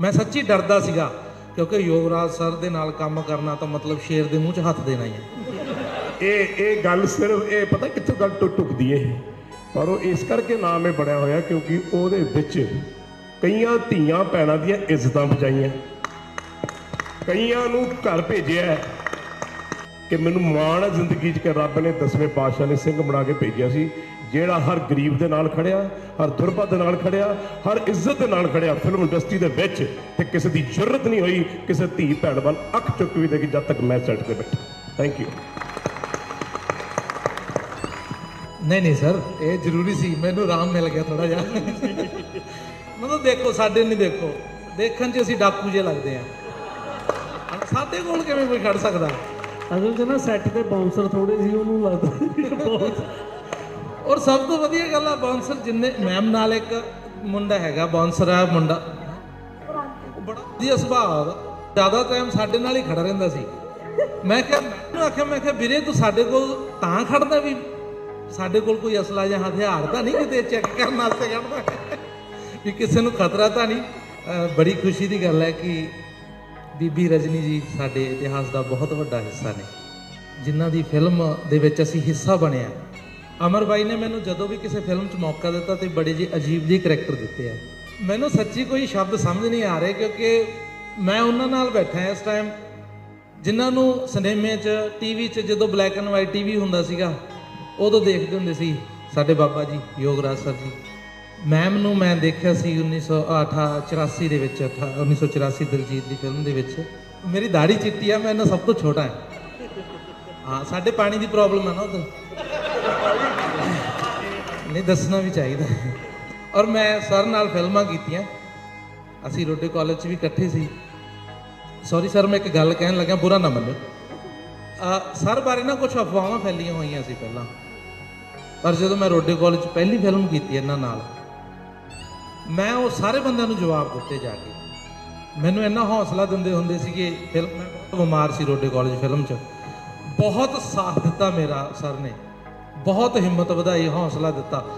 ਮੈਂ ਸੱਚੀ ਡਰਦਾ ਸੀਗਾ, ਕਿਉਂਕਿ ਯੋਗਰਾਜ ਸਰ ਦੇ ਨਾਲ ਕੰਮ ਕਰਨਾ ਤਾਂ ਮਤਲਬ ਸ਼ੇਰ ਦੇ ਮੂੰਹ 'ਚ ਹੱਥ ਦੇਣਾ ਹੀ ਹੈ। ਇਹ ਇਹ ਗੱਲ ਸਿਰਫ, ਇਹ ਪਤਾ ਕਿੱਥੋਂ ਗੱਲ ਟੁੱਟ ਟੁਕਦੀ ਏ ਪਰ ਉਹ ਇਸ ਕਰਕੇ ਨਾਮ ਇਹ ਬਣਿਆ ਹੋਇਆ ਕਿਉਂਕਿ ਉਹਦੇ ਵਿੱਚ ਕਈਆਂ ਧੀਆਂ ਭੈਣਾਂ ਦੀਆਂ ਇੱਜ਼ਤਾਂ ਬਚਾਈਆਂ ਕਈਆਂ ਨੂੰ ਘਰ ਭੇਜਿਆ ਕਿ ਮੈਨੂੰ ਮਾਣ ਹੈ ਜ਼ਿੰਦਗੀ 'ਚ ਕਿ ਰੱਬ ਨੇ ਦਸਵੇਂ ਪਾਤਸ਼ਾਹ ਨੇ ਸਿੰਘ ਬਣਾ ਕੇ ਭੇਜਿਆ ਸੀ, ਜਿਹੜਾ ਹਰ ਗਰੀਬ ਦੇ ਨਾਲ ਖੜਿਆ, ਹਰ ਦੁਰਬਾ ਦੇ ਨਾਲ ਖੜਿਆ, ਹਰ ਇੱਜ਼ਤ ਦੇ ਨਾਲ ਖੜਿਆ, ਫਿਲਮ ਇੰਡਸਟਰੀ ਦੇ ਵਿੱਚ ਤੇ ਕਿਸੇ ਦੀ ਜ਼ਰੂਰਤ ਨਹੀਂ ਹੋਈ, ਕਿਸੇ ਧੀ ਭੈਣ ਵੱਲ ਅੱਖ ਚੁੱਕ ਵੀ ਦੇਖੀ ਜਦ ਤੱਕ ਮੈਂ ਸੈੱਟ ਤੇ ਬੈਠਾ। ਥੈਂਕ ਯੂ ਨਹੀਂ ਨਹੀਂ ਸਰ, ਇਹ ਜ਼ਰੂਰੀ ਸੀ, ਮੈਨੂੰ ਆਰਾਮ ਮਿਲ ਗਿਆ ਥੋੜਾ ਜਿਹਾ। ਮਤਲਬ ਦੇਖੋ, ਸਾਡੇ ਨਹੀਂ ਦੇਖੋ। ਦੇਖਣ 'ਚ ਅਸੀਂ ਡਾਕੂ ਜੇ ਲੱਗਦੇ ਆ। ਸਾਡੇ ਕੋਲ ਕਿਵੇਂ ਕੋਈ ਖੜ ਸਕਦਾ? ਅਸਲ 'ਚ ਨਾ ਸੈੱਟ ਤੇ ਬਾਉਂਸਰ ਥੋੜੇ ਸੀ ਉਹਨੂੰ ਲੱਗਦਾ ਔਰ ਸਭ ਤੋਂ ਵਧੀਆ ਗੱਲ ਆ ਬਾਉਂਸਰ ਜਿੰਨੇ ਮੈਮ ਨਾਲ ਇੱਕ ਮੁੰਡਾ ਹੈਗਾ ਬਾਉਂਸਰ ਆ ਮੁੰਡਾ। ਬੜਾ ਵਧੀਆ ਸੁਭਾਅ ਉਹਦਾ। ਜ਼ਿਆਦਾ ਟਾਈਮ ਸਾਡੇ ਨਾਲ ਹੀ ਖੜਾ ਰਹਿੰਦਾ ਸੀ। ਮੈਂ ਕਿਹਾ, ਮੈਨੂੰ ਆਖਿਆ, ਮੈਂ ਕਿਹਾ, ਵੀਰੇ, ਤੂੰ ਸਾਡੇ ਕੋਲ ਤਾਂ ਖੜਦਾ ਵੀ ਸਾਡੇ ਕੋਲ ਕੋਈ ਅਸਲਾ ਜਾਂ ਹਥਿਆਰ ਤਾਂ ਨਹੀਂ ਕਿਤੇ ਚੈੱਕ ਕਰਨ ਵਾਸਤੇ ਖੜਦਾ? ਵੀ ਕਿਸੇ ਨੂੰ ਖਤਰਾ ਤਾਂ ਨਹੀਂ। ਬੜੀ ਖੁਸ਼ੀ ਦੀ ਗੱਲ ਹੈ ਕਿ ਬੀਬੀ ਰਜਨੀ ਜੀ ਸਾਡੇ ਇਤਿਹਾਸ ਦਾ ਬਹੁਤ ਵੱਡਾ ਹਿੱਸਾ ਨੇ। ਜਿਨ੍ਹਾਂ ਦੀ ਫਿਲਮ ਦੇ ਵਿੱਚ ਅਸੀਂ ਹਿੱਸਾ ਬਣਿਆ ਅਮਰ ਬਾਈ ਨੇ ਮੈਨੂੰ ਜਦੋਂ ਵੀ ਕਿਸੇ ਫਿਲਮ 'ਚ ਮੌਕਾ ਦਿੱਤਾ ਤੇ ਬੜੇ ਜਿਹੇ ਅਜੀਬ ਜਿਹੇ ਕਰੈਕਟਰ ਦਿੱਤੇ ਆ ਮੈਨੂੰ ਸੱਚੀ ਕੋਈ ਸ਼ਬਦ ਸਮਝ ਨਹੀਂ ਆ ਰਹੇ ਕਿਉਂਕਿ ਮੈਂ ਉਹਨਾਂ ਨਾਲ ਬੈਠਾ ਇਸ ਟਾਈਮ ਜਿਨ੍ਹਾਂ ਨੂੰ ਸਿਨੇਮੇ 'ਚ ਟੀਵੀ 'ਚ ਜਦੋਂ ਬਲੈਕ ਐਂਡ ਵਾਈਟ ਟੀਵੀ ਹੁੰਦਾ ਸੀਗਾ, ਉਦੋਂ ਦੇਖਦੇ ਹੁੰਦੇ ਸੀ ਸਾਡੇ ਬਾਬਾ ਜੀ, ਯੋਗਰਾਜ ਸਰ ਜੀ। ਮੈਮ ਨੂੰ ਮੈਂ ਦੇਖਿਆ ਸੀ 1984 ਦੇ ਵਿੱਚ ਅਠਾ- 1984 ਦਲਜੀਤ ਦੀ ਫਿਲਮ ਦੇ ਵਿੱਚ। ਮੇਰੀ ਦਾੜੀ ਚਿੱਟੀ ਆ ਮੈਂ ਇਹਨਾਂ ਸਭ ਤੋਂ ਛੋਟਾ ਹਾਂ। ਹਾਂ ਸਾਡੇ ਪਾਣੀ ਦੀ ਪ੍ਰੋਬਲਮ ਹੈ ਨਾ ਉਧਰ। ਨਹੀਂ ਦੱਸਣਾ ਵੀ ਚਾਹੀਦਾ। ਔਰ ਮੈਂ ਸਰ ਨਾਲ ਫਿਲਮਾਂ ਕੀਤੀਆਂ। ਅਸੀਂ ਰੋਡੇ ਕਾਲਜ 'ਚ ਵੀ ਇਕੱਠੇ ਸੀ। ਸੌਰੀ ਸਰ ਮੈਂ ਇੱਕ ਗੱਲ ਕਹਿਣ ਲੱਗਾ ਬੁਰਾ ਨਾ ਮੰਨਿਓ। ਅ, ਸਰ ਬਾਰੇ ਨਾ ਕੁਝ ਅਫਵਾਹਾਂ ਫੈਲੀਆਂ ਹੋਈਆਂ ਸੀ ਪਹਿਲਾਂ। ਪਰ ਜਦੋਂ ਮੈਂ ਰੋਡੇ ਕਾਲਜ 'ਚ ਪਹਿਲੀ ਫਿਲਮ ਕੀਤੀ ਇਹਨਾਂ ਨਾਲ ਮੈਂ ਉਹ ਸਾਰੇ ਬੰਦਿਆਂ ਨੂੰ ਜਵਾਬ ਦਿੱਤੇ ਜਾ ਕੇ। ਮੈਨੂੰ ਇੰਨਾ ਹੌਸਲਾ ਦਿੰਦੇ ਹੁੰਦੇ ਸੀਗੇ, ਫਿਲਮ ਮੈਂ ਬਹੁਤ ਬਿਮਾਰ ਸੀ ਰੋਡੇ ਕਾਲਜ ਫਿਲਮ 'ਚ। ਬਹੁਤ ਸਾਥ ਦਿੱਤਾ ਮੇਰਾ ਸਰ ਨੇ। ਬਹੁਤ ਹਿੰਮਤ ਵਧਾਈ, ਹੌਸਲਾ ਦਿੱਤਾ।